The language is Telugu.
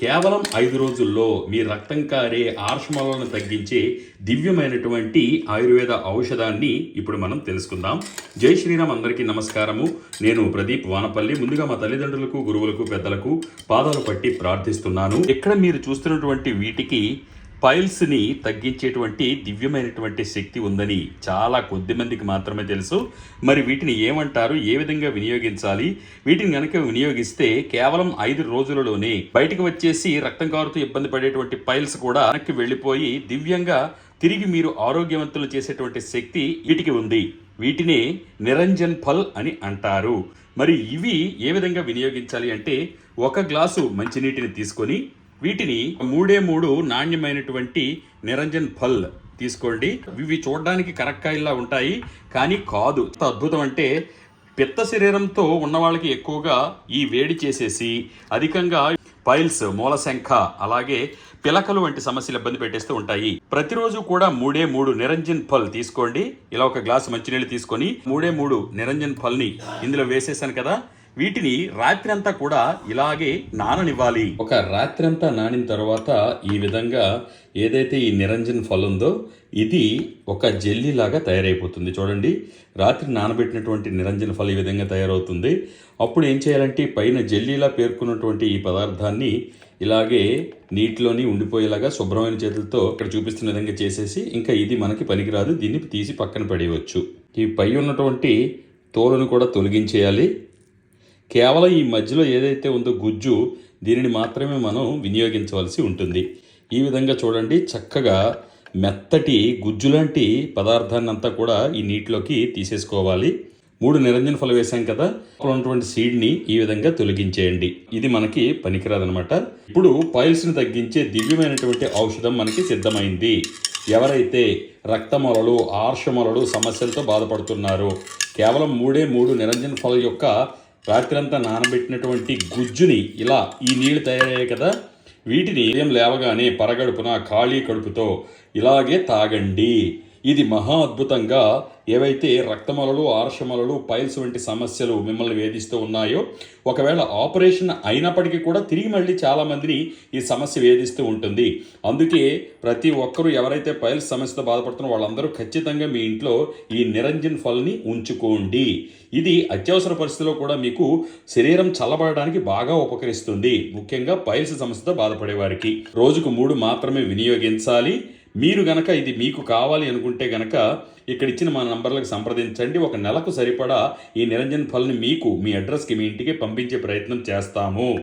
కేవలం ఐదు రోజుల్లో మీ రక్తం కారే ఆర్షమలను తగ్గించే దివ్యమైనటువంటి ఆయుర్వేద ఔషధాన్ని ఇప్పుడు మనం తెలుసుకుందాం. జై శ్రీరామ్ అందరికీ నమస్కారము. నేను ప్రదీప్ వానపల్లి. ముందుగా మా తల్లిదండ్రులకు గురువులకు పెద్దలకు పాదాలు పట్టి ప్రార్థిస్తున్నాను. ఇక్కడ మీరు చూస్తున్నటువంటి వీటికి పైల్స్ని తగ్గించేటువంటి దివ్యమైనటువంటి శక్తి ఉందని చాలా కొద్ది మందికి మాత్రమే తెలుసు. మరి వీటిని ఏమంటారు? ఏ విధంగా వినియోగించాలి? వీటిని కనుక వినియోగిస్తే కేవలం ఐదు రోజులలోనే బయటకు వచ్చేసి రక్తం కారుతూ ఇబ్బంది పడేటువంటి పైల్స్ కూడా వెనక్కి వెళ్ళిపోయి దివ్యంగా తిరిగి మీరు ఆరోగ్యవంతులు చేసేటువంటి శక్తి వీటికి ఉంది. వీటిని నిరంజన్ ఫల్ అని అంటారు. మరి ఇవి ఏ విధంగా వినియోగించాలి అంటే ఒక గ్లాసు మంచినీటిని తీసుకొని వీటిని మూడే మూడు నాణ్యమైనటువంటి నిరంజన్ ఫల్ తీసుకోండి. ఇవి చూడడానికి కరక్కాయల్లా ఉంటాయి కానీ కాదు. అద్భుతం అంటే పిత్త శరీరంతో ఉన్న వాళ్ళకి ఎక్కువగా ఈ వేడి చేసేసి అధికంగా పైల్స్ మూలశంఖ అలాగే పిలకలు వంటి సమస్యలు ఇబ్బంది పెట్టేస్తూ ఉంటాయి. ప్రతిరోజు కూడా మూడే మూడు నిరంజన్ ఫల్ తీసుకోండి. ఇలా ఒక గ్లాసు మంచినీళ్ళు తీసుకొని మూడే మూడు నిరంజన్ ఫల్ని ఇందులో వేసేసాను కదా వీటిని రాత్రంతా కూడా ఇలాగే నాననివ్వాలి. ఒక రాత్రంతా నానిన తర్వాత ఈ విధంగా ఏదైతే ఈ నిరంజన్ ఫల్ ఉందో ఇది ఒక జెల్లీ లాగా తయారైపోతుంది. చూడండి రాత్రి నానబెట్టినటువంటి నిరంజన ఫల్ ఈ విధంగా తయారవుతుంది. అప్పుడు ఏం చేయాలంటే పైన జెల్లీలా పేర్కొన్నటువంటి ఈ పదార్థాన్ని ఇలాగే నీటిలోని ఉండిపోయేలాగా శుభ్రమైన చేతులతో ఇక్కడ చూపిస్తున్న విధంగా చేసేసి ఇంకా ఇది మనకి పనికిరాదు. దీన్ని తీసి పక్కన పడేయవచ్చు. ఈ పై ఉన్నటువంటి తోలును కూడా తొలగించేయాలి. కేవలం ఈ మధ్యలో ఏదైతే ఉందో గుజ్జు దీనిని మాత్రమే మనం వినియోగించవలసి ఉంటుంది. ఈ విధంగా చూడండి చక్కగా మెత్తటి గుజ్జు లాంటి పదార్థాన్ని అంతా కూడా ఈ నీటిలోకి తీసేసుకోవాలి. మూడు నిరంజన ఫలం వేసాం కదా అక్కడ ఉన్నటువంటి సీడ్ని ఈ విధంగా తొలగించేయండి. ఇది మనకి పనికిరాదనమాట ఇప్పుడు పైల్స్ని తగ్గించే దివ్యమైనటువంటి ఔషధం మనకి సిద్ధమైంది. ఎవరైతే రక్తమొలలు ఆర్షమొలలు సమస్యలతో బాధపడుతున్నారో కేవలం మూడే మూడు నిరంజన ఫలం యొక్క రాత్రంతా నానబెట్టినటువంటి గుజ్జుని ఇలా ఈ నీళ్ళు తయారయ్యాయి కదా. వీటిని ఏం లేవగానే పరగడుపున ఖాళీ కడుపుతో ఇలాగే తాగండి. ఇది మహా అద్భుతంగా ఏవైతే రక్తమలలు ఆర్షమలలు పైల్స్ వంటి సమస్యలు మిమ్మల్ని వేధిస్తూ ఉన్నాయో ఒకవేళ ఆపరేషన్ అయినప్పటికీ కూడా తిరిగి మళ్ళీ చాలామందిని ఈ సమస్య వేధిస్తూ ఉంటుంది. అందుకే ప్రతి ఒక్కరూ ఎవరైతే పైల్స్ సమస్యతో బాధపడుతున్నారో వాళ్ళందరూ ఖచ్చితంగా మీ ఇంట్లో ఈ నిరంజన్ ఫల్ని ఉంచుకోండి. ఇది అత్యవసర పరిస్థితిలో కూడా మీకు శరీరం చల్లబడడానికి బాగా ఉపకరిస్తుంది. ముఖ్యంగా పైల్స్ సమస్యతో బాధపడే వారికి రోజుకు మూడు మాత్రమే వినియోగించాలి. మీరు గనక ఇది మీకు కావాలి అనుకుంటే గనక ఇక్కడ ఇచ్చిన మా నంబర్లకు సంప్రదించండి. ఒక నెలకు సరిపడా ఈ నిరంజన్ ఫల్ని మీకు మీ అడ్రస్కి మీ ఇంటికి పంపించే ప్రయత్నం చేస్తాము.